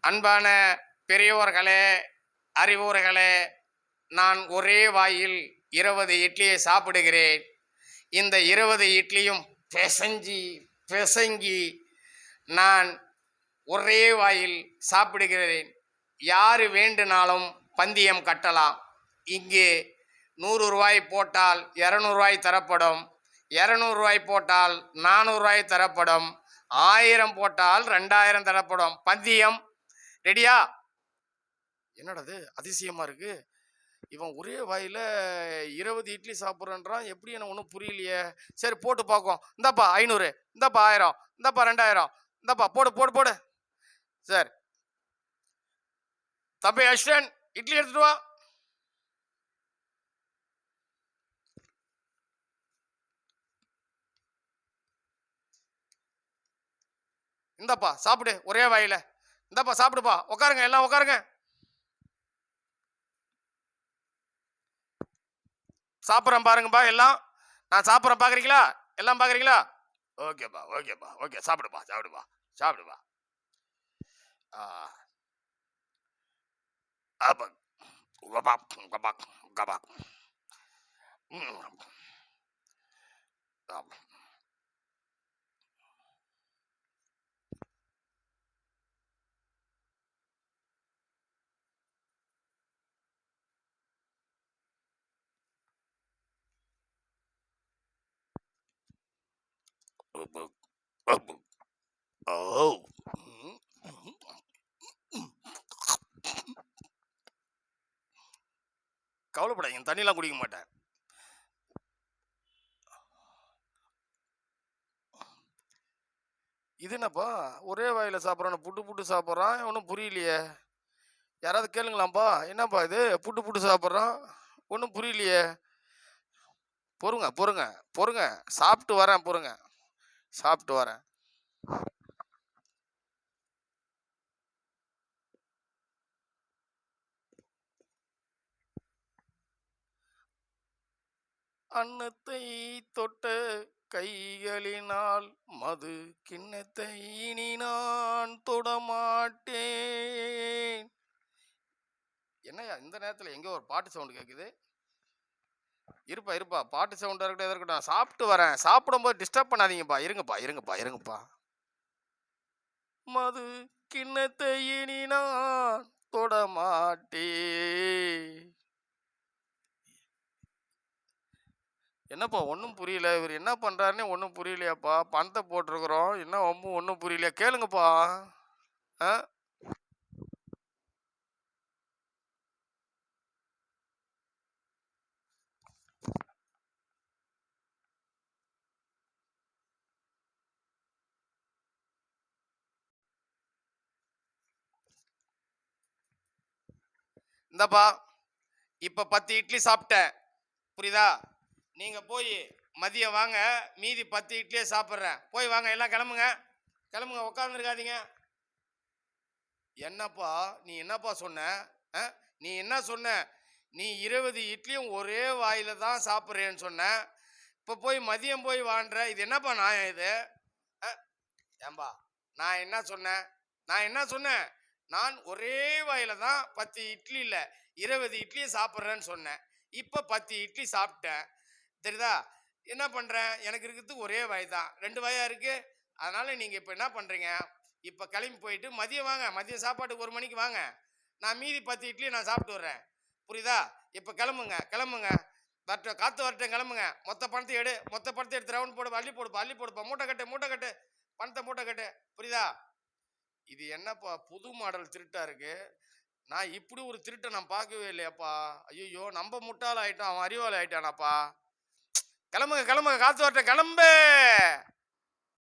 அன்பான பெரியோர்களே அறிவோர்களே நான் ஒரே வாயில் இருபது இட்லியை சாப்பிடுகிறேன். இந்த இருபது இட்லியும் பிசைஞ்சி பிசங்கி நான் ஒரே வாயில் சாப்பிடுகிறேன். யார் வேண்டுனாலும் பந்தயம் கட்டலாம். இங்கே நூறு ரூபாய் போட்டால் இரநூறுவாய் தரப்படும். இரநூறுவாய் போட்டால் நானூறுரூவாய் தரப்படும். ஆயிரம் போட்டால் ரெண்டாயிரம் தரப்படும். பந்தியம் ரெடியா? என்னடாது? அதிசயமா இருக்கு. இவன் ஒரே வாயில இருபது இட்லி சாப்பிட்றன்றான். எப்படி எனக்கு ஒன்றும் புரியலையே. சரி போட்டு பார்க்கும் இந்தாப்பா ஐநூறு. இந்தாப்பா ஆயிரம். இந்தாப்பா ரெண்டாயிரம். இந்தாப்பா போடு போடு போடு. சரி. தம்பி அஸ்டன் இட்லி எடுத்துட்டு வா. இந்தாப்பா சாப்பிடு ஒரே வாயில. இந்தாப்பா சாப்பிடுப்பா. உட்காருங்க எல்லாம் உட்காருங்க சாப்பிட்றேன் பாருங்கப்பா எல்லாம். நான் சாப்பிட்றேன் பார்க்குறீங்களா எல்லாம் பார்க்குறீங்களா ஓகேப்பா ஓகேப்பா ஓகே. சாப்பிடுப்பா சாப்பிடுப்பா சாப்பிடுப்பா. ஆ. உங்கப்பா உங்கப்பா கபாக் கபாக் ம். Oh. கவலைப்படாதீங்க தண்ணிலாம் குடிக்க மாட்டேன். இது என்னப்பா? ஒரே வாயில சாப்பிட்றான் புட்டு புட்டு சாப்பிட்றான் ஒன்றும் புரியலையே. யாராவது கேளுங்களாம்ப்பா? என்னப்பா இது? புட்டு புட்டு சாப்பிட்றான் ஒன்றும் புரியலையே. பொறுங்க பொறுங்க பொறுங்க. சாப்பிட்டு வரேன் பொறுங்க. சாப்பிட்டு வரேன். அன்னத்தை தொட்ட கைகளினால் மது கிண்ணத்தை இனி நான் தொடமாட்டேன். என்னய்யா இந்த நேரத்தில் எங்கே ஒரு பாட்டு சவுண்டு கேட்குது இருப்பா இருப்பா. பாட்டு சவுண்டாக இருக்கட்டும் எதா இருக்கட்டும். சாப்பிட்டு வரேன். சாப்பிடும்போது டிஸ்டர்ப் பண்ணாதீங்கப்பா. இருங்கப்பா இருங்கப்பா இருங்கப்பா. மது கிண்ணத்தை இனி நான் தொடமாட்டே என்னப்பா ஒன்றும் புரியல. இவர் என்ன பண்ணுறாருன்னே ஒன்றும் புரியலையாப்பா. பணத்தை போட்டிருக்கிறோம். என்ன ஒன்றும் ஒன்றும் புரியலையா? கேளுங்கப்பா. ஆ? இந்தப்பா இப்போ பத்து இட்லி சாப்பிட்டேன். புரியுதா? நீங்கள் போய் மதியம் வாங்க மீதி பத்து இட்லியே சாப்பிட்றேன். போய் வாங்க எல்லாம் கிளம்புங்க. கிளம்புங்க உட்காந்துருக்காதீங்க என்னப்பா நீ என்னப்பா சொன்ன? ஆ? நீ என்ன சொன்ன? நீ இருபது இட்லியும் ஒரே வாயில் தான் சாப்பிட்றேன்னு சொன்ன. இப்போ போய் மதியம் போய் வாண்டுற இது என்னப்பா நான் இது? ஆ? ஏம்பா நான் என்ன சொன்னேன் நான் என்ன சொன்னேன்? நான் ஒரே வாயில தான் பத்து இட்லியில் இருபது இட்லியை சாப்பிட்றேன்னு சொன்னேன். இப்போ பத்து இட்லி சாப்பிட்டேன். தெரியுதா? என்ன பண்ணுறேன் எனக்கு இருக்கிறது ஒரே வாய் தான். ரெண்டு வாயா இருக்குது அதனால் நீங்கள் இப்போ என்ன பண்ணுறீங்க இப்போ கிளம்பி போயிட்டு மதியம் வாங்க. மதியம் சாப்பாட்டுக்கு ஒரு மணிக்கு வாங்க. நான் மீதி பத்து இட்லி நான் சாப்பிட்டு வர்றேன். புரியுதா? இப்போ கிளம்புங்க கிளம்புங்க. வரட்டும் காற்று வரட்டும் கிளம்புங்க. மொத்த பணத்தை எடு. மொத்த பணத்தை எடுத்து ரவுண்ட் போடு அள்ளி போடுப்பா அள்ளி போடுப்பா. மூட்டை கட்டு மூட்டை கட்டு. பணத்தை மூட்டை கட்டு. புரியுதா? இது என்னப்பா புது மாடல் திருட்டா இருக்கு? நான் இப்படி ஒரு திருட்டை நான் பார்க்கவே இல்லையாப்பா. ஐயோ நம்ம முட்டாள் ஆயிட்டான் அவன் அறிவாளி ஆயிட்டானாப்பா. கிளம்புங்க கிளம்புங்க காத்து வரட்டும் கிளம்பு!